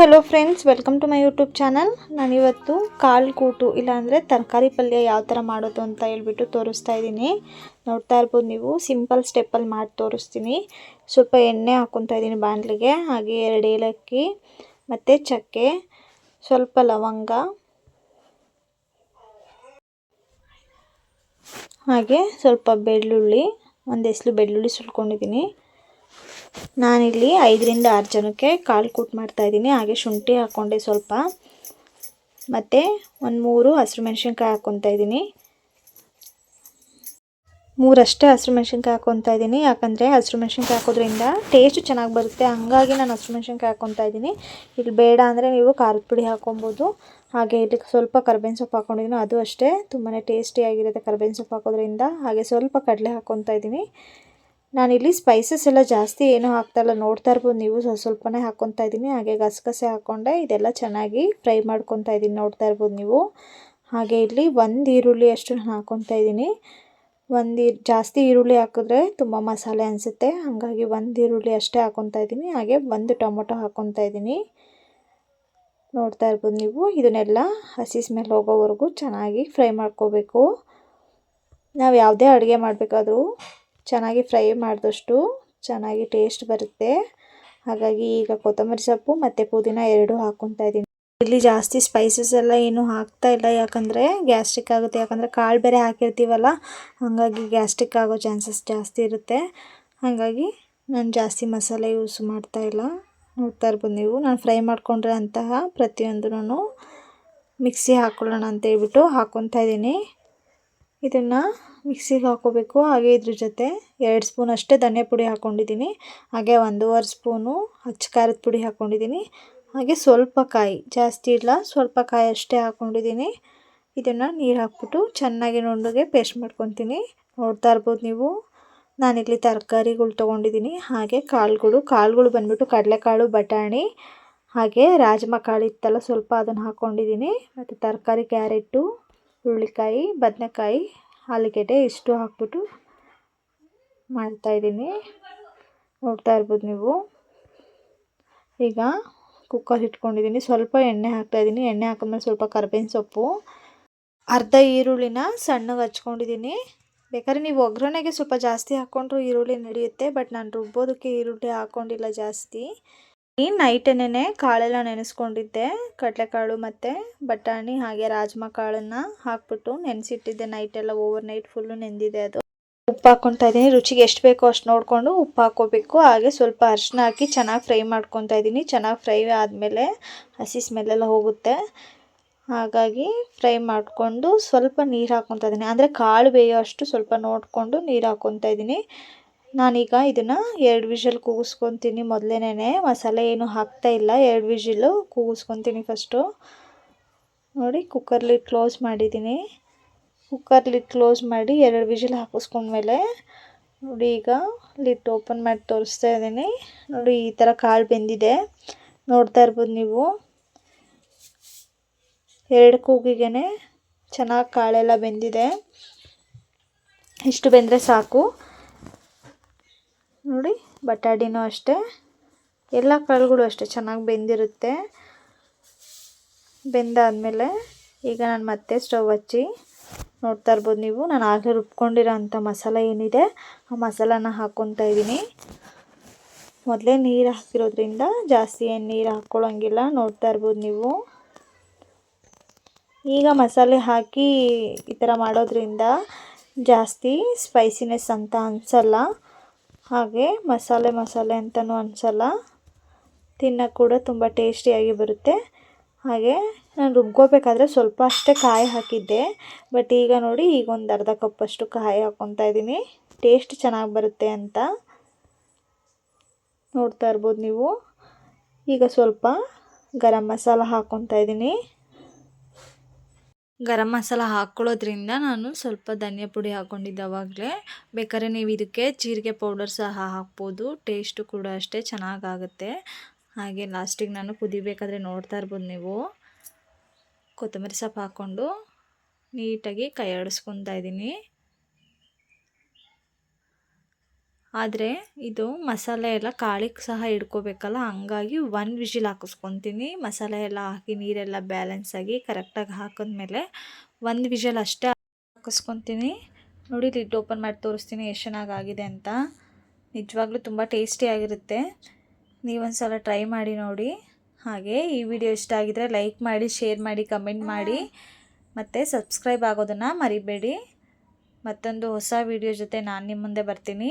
Hello friends, welcome to my YouTube channel. ನಾನಿವತ್ತು ಕಾಳು ಕೂಟು ಇಲ್ಲಾಂದರೆ ತರಕಾರಿ ಪಲ್ಯ ಯಾವ ಥರ ಮಾಡೋದು ಅಂತ ಹೇಳ್ಬಿಟ್ಟು ತೋರಿಸ್ತಾ ಇದ್ದೀನಿ. ನೋಡ್ತಾ ಇರ್ಬೋದು ನೀವು, ಸಿಂಪಲ್ ಸ್ಟೆಪ್ಪಲ್ಲಿ ಮಾಡಿ ತೋರಿಸ್ತೀನಿ. ಸ್ವಲ್ಪ ಎಣ್ಣೆ ಹಾಕ್ಕೊತಾ ಇದ್ದೀನಿ ಬಾಣಲಿಗೆ, ಹಾಗೆ ಎರಡು ಏಲಕ್ಕಿ, ಮತ್ತು ಚಕ್ಕೆ, ಸ್ವಲ್ಪ ಲವಂಗ, ಹಾಗೆ ಸ್ವಲ್ಪ ಬೆಳ್ಳುಳ್ಳಿ, ಒಂದು ಹೆಸ್ಲು ಬೆಳ್ಳುಳ್ಳಿ ಸುಲ್ಕೊಂಡಿದ್ದೀನಿ. ನಾನಿಲ್ಲಿ ಐದರಿಂದ ಆರು ಜನಕ್ಕೆ ಕಾಲು ಕೂಟ್ ಮಾಡ್ತಾಯಿದ್ದೀನಿ ಹಾಗೆ ಶುಂಠಿ ಹಾಕ್ಕೊಂಡೆ ಸ್ವಲ್ಪ. ಮತ್ತು ಒಂದು ಮೂರು ಹಸಿರು ಮೆಣಸಿನ್ಕಾಯಿ ಹಾಕ್ಕೊತಾ ಇದ್ದೀನಿ. ಮೂರಷ್ಟೇ ಹಸಿರು ಮೆಣಸಿನ್ಕಾಯಿ ಹಾಕ್ಕೊತಾ ಇದ್ದೀನಿ. ಯಾಕಂದರೆ ಹಸಿರು ಮೆಣಸಿನ್ಕಾಯಿ ಹಾಕೋದ್ರಿಂದ ಟೇಸ್ಟ್ ಚೆನ್ನಾಗಿ ಬರುತ್ತೆ. ಹಂಗಾಗಿ ನಾನು ಹಸಿರು ಮೆಣಸಿನ್ಕಾಯಿ ಹಾಕ್ಕೊತಾ ಇದ್ದೀನಿ. ಇಲ್ಲಿ ಬೇಡ ಅಂದರೆ ನೀವು ಖಾರದ ಪುಡಿ ಹಾಕ್ಕೊಬೋದು ಹಾಗೆ ಇದಕ್ಕೆ ಸ್ವಲ್ಪ ಕರ್ಬೇವಿನ ಸೊಪ್ಪು ಹಾಕ್ಕೊಂಡಿದ್ದೀನಿ ಅದು ಅಷ್ಟೇ. ತುಂಬಾ ಟೇಸ್ಟಿಯಾಗಿರುತ್ತೆ ಕರ್ಬೇವಿನ ಸೊಪ್ಪು ಹಾಕೋದ್ರಿಂದ. ಹಾಗೆ ಸ್ವಲ್ಪ ಕಡಲೆ ಹಾಕ್ಕೊತಾ ಇದ್ದೀನಿ. ನಾನಿಲ್ಲಿ ಸ್ಪೈಸಸ್ ಎಲ್ಲ ಜಾಸ್ತಿ ಏನೂ ಹಾಕ್ತಾಯಿಲ್ಲ ನೋಡ್ತಾ ಇರ್ಬೋದು ನೀವು. ಸ್ವಲ್ಪ ಸ್ವಲ್ಪನೇ ಹಾಕ್ಕೊತಾ ಇದ್ದೀನಿ. ಹಾಗೆ ಗಸಗಸೆ ಹಾಕ್ಕೊಂಡೆ ಇದೆಲ್ಲ ಚೆನ್ನಾಗಿ ಫ್ರೈ ಮಾಡ್ಕೊತಾ ಇದ್ದೀನಿ, ನೋಡ್ತಾ ಇರ್ಬೋದು ನೀವು. ಹಾಗೆ ಇಲ್ಲಿ ಒಂದು ಈರುಳ್ಳಿ ಅಷ್ಟು ಹಾಕ್ಕೊತಾ ಇದ್ದೀನಿ. ಒಂದು ಜಾಸ್ತಿ ಈರುಳ್ಳಿ ಹಾಕಿದ್ರೆ ತುಂಬ ಮಸಾಲೆ ಅನಿಸುತ್ತೆ. ಹಾಗಾಗಿ ಒಂದು ಈರುಳ್ಳಿ ಅಷ್ಟೇ ಹಾಕ್ಕೊತಾ ಇದ್ದೀನಿ. ಹಾಗೆ ಒಂದು ಟೊಮೊಟೊ ಹಾಕ್ಕೊತಾ ಇದ್ದೀನಿ. ನೋಡ್ತಾ ಇರ್ಬೋದು ನೀವು. ಇದನ್ನೆಲ್ಲ ಹಸಿ ಸ್ಮೆಲ್ ಹೋಗೋವರೆಗೂ ಚೆನ್ನಾಗಿ ಫ್ರೈ ಮಾಡ್ಕೋಬೇಕು. ನಾವು ಯಾವುದೇ ಅಡುಗೆ ಮಾಡಬೇಕಾದ್ರೂ ಚೆನ್ನಾಗಿ ಫ್ರೈ ಮಾಡಿದಷ್ಟು ಚೆನ್ನಾಗಿ ಟೇಸ್ಟ್ ಬರುತ್ತೆ. ಹಾಗಾಗಿ ಈಗ ಕೊತ್ತಂಬರಿ ಸೊಪ್ಪು ಮತ್ತು ಪುದೀನ ಎರಡೂ ಹಾಕ್ಕೊತಾ ಇದ್ದೀನಿ. ಇಲ್ಲಿ ಜಾಸ್ತಿ ಸ್ಪೈಸಸ್ ಎಲ್ಲ ಏನು ಹಾಕ್ತಾ ಇಲ್ಲ. ಯಾಕಂದರೆ ಗ್ಯಾಸ್ಟ್ರಿಕ್ ಆಗುತ್ತೆ. ಯಾಕಂದರೆ ಕಾಳು ಬೇರೆ ಹಾಕಿರ್ತೀವಲ್ಲ, ಹಾಗಾಗಿ ಗ್ಯಾಸ್ಟ್ರಿಕ್ ಆಗೋ ಚಾನ್ಸಸ್ ಜಾಸ್ತಿ ಇರುತ್ತೆ. ಹಾಗಾಗಿ ನಾನು ಜಾಸ್ತಿ ಮಸಾಲೆ ಯೂಸ್ ಮಾಡ್ತಾ ಇಲ್ಲ. ನೋಡ್ತಾ ಇರ್ಬೋದು ನೀವು. ನಾನು ಫ್ರೈ ಮಾಡ್ಕೊಂಡ್ರೆ ಅಂತಹ ಪ್ರತಿಯೊಂದೂ ಮಿಕ್ಸಿ ಹಾಕ್ಕೊಳ್ಳೋಣ ಅಂತ ಹೇಳ್ಬಿಟ್ಟು ಹಾಕ್ಕೊತಾ ಇದ್ದೀನಿ. ಇದನ್ನು ಮಿಕ್ಸಿಗೆ ಹಾಕೋಬೇಕು. ಹಾಗೆ ಇದ್ರ ಜೊತೆ ಎರಡು ಸ್ಪೂನ್ ಅಷ್ಟೇ ಧನಿಯಾ ಪುಡಿ ಹಾಕ್ಕೊಂಡಿದ್ದೀನಿ ಹಾಗೆ ಒಂದೂವರೆ ಸ್ಪೂನು ಹಚ್ಚ ಖಾರದ ಪುಡಿ ಹಾಕ್ಕೊಂಡಿದ್ದೀನಿ ಹಾಗೆ ಸ್ವಲ್ಪ ಕಾಯಿ, ಜಾಸ್ತಿ ಇಲ್ಲ, ಸ್ವಲ್ಪ ಕಾಯಿ ಅಷ್ಟೇ ಹಾಕ್ಕೊಂಡಿದ್ದೀನಿ ಇದನ್ನು ನೀರು ಹಾಕ್ಬಿಟ್ಟು ಚೆನ್ನಾಗಿ ನುಣ್ಣಗೆ ಪೇಸ್ಟ್ ಮಾಡ್ಕೊತೀನಿ. ನೋಡ್ತಾ ಇರ್ಬೋದು ನೀವು. ನಾನಿಲ್ಲಿ ತರಕಾರಿಗಳು ತೊಗೊಂಡಿದ್ದೀನಿ. ಹಾಗೆ ಕಾಳುಗಳು ಕಾಳುಗಳು ಬಂದ್ಬಿಟ್ಟು ಕಡಲೆಕಾಳು, ಬಟಾಣಿ, ಹಾಗೆ ರಾಜ್ಮಾ ಕಾಳು ಇತ್ತಲ್ಲ, ಸ್ವಲ್ಪ ಅದನ್ನು ಹಾಕ್ಕೊಂಡಿದ್ದೀನಿ ಮತ್ತು ತರಕಾರಿ, ಕ್ಯಾರೆಟು. ಹುರುಳಿಕಾಯಿ, ಬದನೇಕಾಯಿ, ಆಲೂಗೆಡ್ಡೆ ಇಷ್ಟು ಹಾಕ್ಬಿಟ್ಟು ಮಾಡ್ತಾಯಿದ್ದೀನಿ. ನೋಡ್ತಾ ಇರ್ಬೋದು ನೀವು. ಈಗ ಕುಕ್ಕರ್ ಇಟ್ಕೊಂಡಿದ್ದೀನಿ. ಸ್ವಲ್ಪ ಎಣ್ಣೆ ಹಾಕ್ತಾಯಿದ್ದೀನಿ. ಎಣ್ಣೆ ಹಾಕಿದ್ಮೇಲೆ ಸ್ವಲ್ಪ ಕರ್ಬೇವಿನ ಸೊಪ್ಪು, ಅರ್ಧ ಈರುಳ್ಳಿನ ಸಣ್ಣಗೆ ಹಚ್ಕೊಂಡಿದ್ದೀನಿ. ಬೇಕಾದ್ರೆ ನೀವು ಒಗ್ಗರಣೆಗೆ ಸ್ವಲ್ಪ ಜಾಸ್ತಿ ಹಾಕ್ಕೊಂಡ್ರು ಈರುಳ್ಳಿ ನಡೆಯುತ್ತೆ, ಬಟ್ ನಾನು ರುಬ್ಬೋದಕ್ಕೆ ಈರುಳ್ಳಿ ಹಾಕ್ಕೊಂಡಿಲ್ಲ ಜಾಸ್ತಿ. ನೈಟನ್ನೇ ಕಾಳೆಲ್ಲ ನೆನೆಸ್ಕೊಂಡಿದ್ದೆ, ಕಡಲೆಕಾಳು ಮತ್ತು ಬಟಾಣಿ ಹಾಗೆ ರಾಜ್ಮಾ ಕಾಳನ್ನು ಹಾಕ್ಬಿಟ್ಟು ನೆನೆಸಿಟ್ಟಿದ್ದೆ. ನೈಟೆಲ್ಲ ಓವರ್ ನೈಟ್ ಫುಲ್ಲು ನೆಂದಿದೆ ಅದು. ಉಪ್ಪು ಹಾಕ್ಕೊತಾ ಇದ್ದೀನಿ. ರುಚಿಗೆ ಎಷ್ಟು ಬೇಕೋ ಅಷ್ಟು ನೋಡಿಕೊಂಡು ಉಪ್ಪು ಹಾಕ್ಕೋಬೇಕು. ಹಾಗೆ ಸ್ವಲ್ಪ ಅರಿಶಿನ ಹಾಕಿ ಚೆನ್ನಾಗಿ ಫ್ರೈ ಮಾಡ್ಕೊತಾ ಇದ್ದೀನಿ. ಚೆನ್ನಾಗಿ ಫ್ರೈ ಆದಮೇಲೆ ಹಸಿ ಸ್ಮೆಲ್ಲೆಲ್ಲ ಹೋಗುತ್ತೆ. ಹಾಗಾಗಿ ಫ್ರೈ ಮಾಡಿಕೊಂಡು ಸ್ವಲ್ಪ ನೀರು ಹಾಕ್ಕೊತಾ ಇದ್ದೀನಿ. ಅಂದರೆ ಕಾಳು ಬೇಯೋ ಅಷ್ಟು ಸ್ವಲ್ಪ ನೋಡಿಕೊಂಡು ನೀರು ಹಾಕ್ಕೊತಾ ಇದ್ದೀನಿ. ನಾನೀಗ ಇದನ್ನು ಎರಡು ವಿಷಲ್ ಕೂಗಿಸ್ಕೊತೀನಿ. ಮೊದಲೇನೇ ಮಸಾಲೆ ಏನು ಹಾಕ್ತಾ ಇಲ್ಲ. ಎರಡು ವಿಷಲು ಕೂಗಿಸ್ಕೊತೀನಿ ಫಸ್ಟು ನೋಡಿ ಕುಕ್ಕರ್ಲಿ ಕ್ಲೋಸ್ ಮಾಡಿದ್ದೀನಿ. ಕುಕ್ಕರ್ ಲಿಡ್ ಕ್ಲೋಸ್ ಮಾಡಿ ಎರಡು ವಿಷಲ್ ಹಾಕಿಸ್ಕೊಂಡ್ಮೇಲೆ ನೋಡಿ, ಈಗ ಲಿಟ್ ಓಪನ್ ಮಾಡಿ ತೋರಿಸ್ತಾ ಇದ್ದೀನಿ. ನೋಡಿ, ಈ ಥರ ಕಾಳು ಬೆಂದಿದೆ. ನೋಡ್ತಾ ಇರ್ಬೋದು ನೀವು. ಎರಡು ಕೂಗಿಗೆ ಚೆನ್ನಾಗಿ ಕಾಳೆಲ್ಲ ಬೆಂದಿದೆ. ಇಷ್ಟು ಬೆಂದರೆ ಸಾಕು. ನೋಡಿ ಬಟಾಟಿನೂ ಅಷ್ಟೇ. ಎಲ್ಲ ಕಾಳುಗಳು ಅಷ್ಟೇ, ಚೆನ್ನಾಗಿ ಬೆಂದಿರುತ್ತೆ. ಬೆಂದಾದಮೇಲೆ ಈಗ ನಾನು ಮತ್ತೆ ಸ್ಟವ್ ಹಚ್ಚಿ ನೋಡ್ತಾ ಇರ್ಬೋದು ನೀವು. ನಾನು ಆಗಲೇ ರುಬ್ಕೊಂಡಿರೋ ಅಂಥ ಮಸಾಲೆ ಏನಿದೆ, ಆ ಮಸಾಲಾನ ಹಾಕ್ಕೊತಾ ಇದ್ದೀನಿ. ಮೊದಲೇ ನೀರು ಹಾಕಿರೋದ್ರಿಂದ ಜಾಸ್ತಿ ಏನು ನೀರು ಹಾಕ್ಕೊಳ್ಳೋಂಗಿಲ್ಲ ನೋಡ್ತಾ ಇರ್ಬೋದು ನೀವು. ಈಗ ಮಸಾಲೆ ಹಾಕಿ ಈ ಥರ ಮಾಡೋದ್ರಿಂದ ಜಾಸ್ತಿ ಸ್ಪೈಸಿನೆಸ್ ಅಂತ ಅನಿಸಲ್ಲ. ಹಾಗೆ ಮಸಾಲೆ ಮಸಾಲೆ ಅಂತಲೂ ಅನಿಸಲ್ಲ. ತಿನ್ನೋಕೆ ಕೂಡ ತುಂಬ ಟೇಸ್ಟಿಯಾಗಿ ಬರುತ್ತೆ. ಹಾಗೆ ನಾನು ರುಬ್ಕೋಬೇಕಾದ್ರೆ ಸ್ವಲ್ಪ ಅಷ್ಟೇ ಕಾಯಿ ಹಾಕಿದ್ದೆ. ಬಟ್ ಈಗ ನೋಡಿ ಈಗ ಒಂದು ಅರ್ಧ ಕಪ್ಪಷ್ಟು ಕಾಯಿ ಹಾಕ್ಕೊತಾ ಇದ್ದೀನಿ. ಟೇಸ್ಟ್ ಚೆನ್ನಾಗಿ ಬರುತ್ತೆ ಅಂತ. ನೋಡ್ತಾ ಇರ್ಬೋದು ನೀವು. ಈಗ ಸ್ವಲ್ಪ ಗರಂ ಮಸಾಲ ಹಾಕ್ಕೊತಾ ಇದ್ದೀನಿ. ಗರಂ ಮಸಾಲ ಹಾಕ್ಕೊಳ್ಳೋದ್ರಿಂದ ನಾನು ಸ್ವಲ್ಪ ಧನಿಯಾ ಪುಡಿ ಹಾಕ್ಕೊಂಡಿದ್ದೆ ಅವಾಗಲೇ. ಬೇಕಾದ್ರೆ ನೀವು ಇದಕ್ಕೆ ಜೀರಿಗೆ ಪೌಡರ್ ಸಹ ಹಾಕ್ಬೋದು. ಟೇಸ್ಟು ಕೂಡ ಅಷ್ಟೇ ಚೆನ್ನಾಗಾಗುತ್ತೆ. ಹಾಗೆ ಲಾಸ್ಟಿಗೆ ನಾನು ಕುದಿಬೇಕಾದ್ರೆ ನೋಡ್ತಾ ಇರ್ಬೋದು ನೀವು. ಕೊತ್ತಂಬರಿ ಸೊಪ್ಪು ಹಾಕ್ಕೊಂಡು ನೀಟಾಗಿ ಕೈ ಆಡಿಸ್ಕೊತಾ ಇದ್ದೀನಿ. ಆದರೆ ಇದು ಮಸಾಲೆ ಎಲ್ಲ ಕಾಳಿಗೆ ಸಹ ಹಿಡ್ಕೋಬೇಕಲ್ಲ ಹಂಗಾಗಿ ಒಂದು ವಿಷಿಲ್ ಹಾಕಿಸ್ಕೊತೀನಿ. ಮಸಾಲೆ ಎಲ್ಲ ಹಾಕಿ ನೀರೆಲ್ಲ ಬ್ಯಾಲೆನ್ಸ್ ಆಗಿ ಕರೆಕ್ಟಾಗಿ ಹಾಕಿದ್ಮೇಲೆ ಒಂದು ವಿಷಲ್ ಅಷ್ಟೇ ಹಾಕಿಸ್ಕೊತೀನಿ. ನೋಡಿ ಲಿಡ್ ಓಪನ್ ಮಾಡಿ ತೋರಿಸ್ತೀನಿ ಎಷ್ಟು ಚೆನ್ನಾಗಾಗಿದೆ ಅಂತ. ನಿಜವಾಗ್ಲೂ ತುಂಬ ಟೇಸ್ಟಿಯಾಗಿರುತ್ತೆ ನೀವೊಂದು ಸಲ ಟ್ರೈ ಮಾಡಿ ನೋಡಿ. ಹಾಗೆ ಈ ವಿಡಿಯೋ ಇಷ್ಟ ಆಗಿದರೆ ಲೈಕ್ ಮಾಡಿ ಶೇರ್ ಮಾಡಿ ಕಮೆಂಟ್ ಮಾಡಿ. ಮತ್ತು ಸಬ್ಸ್ಕ್ರೈಬ್ ಆಗೋದನ್ನು ಮರಿಬೇಡಿ. ಮತ್ತೊಂದು ಹೊಸ ವಿಡಿಯೋ ಜೊತೆ ನಾನು ನಿಮ್ಮ ಮುಂದೆ ಬರ್ತೀನಿ.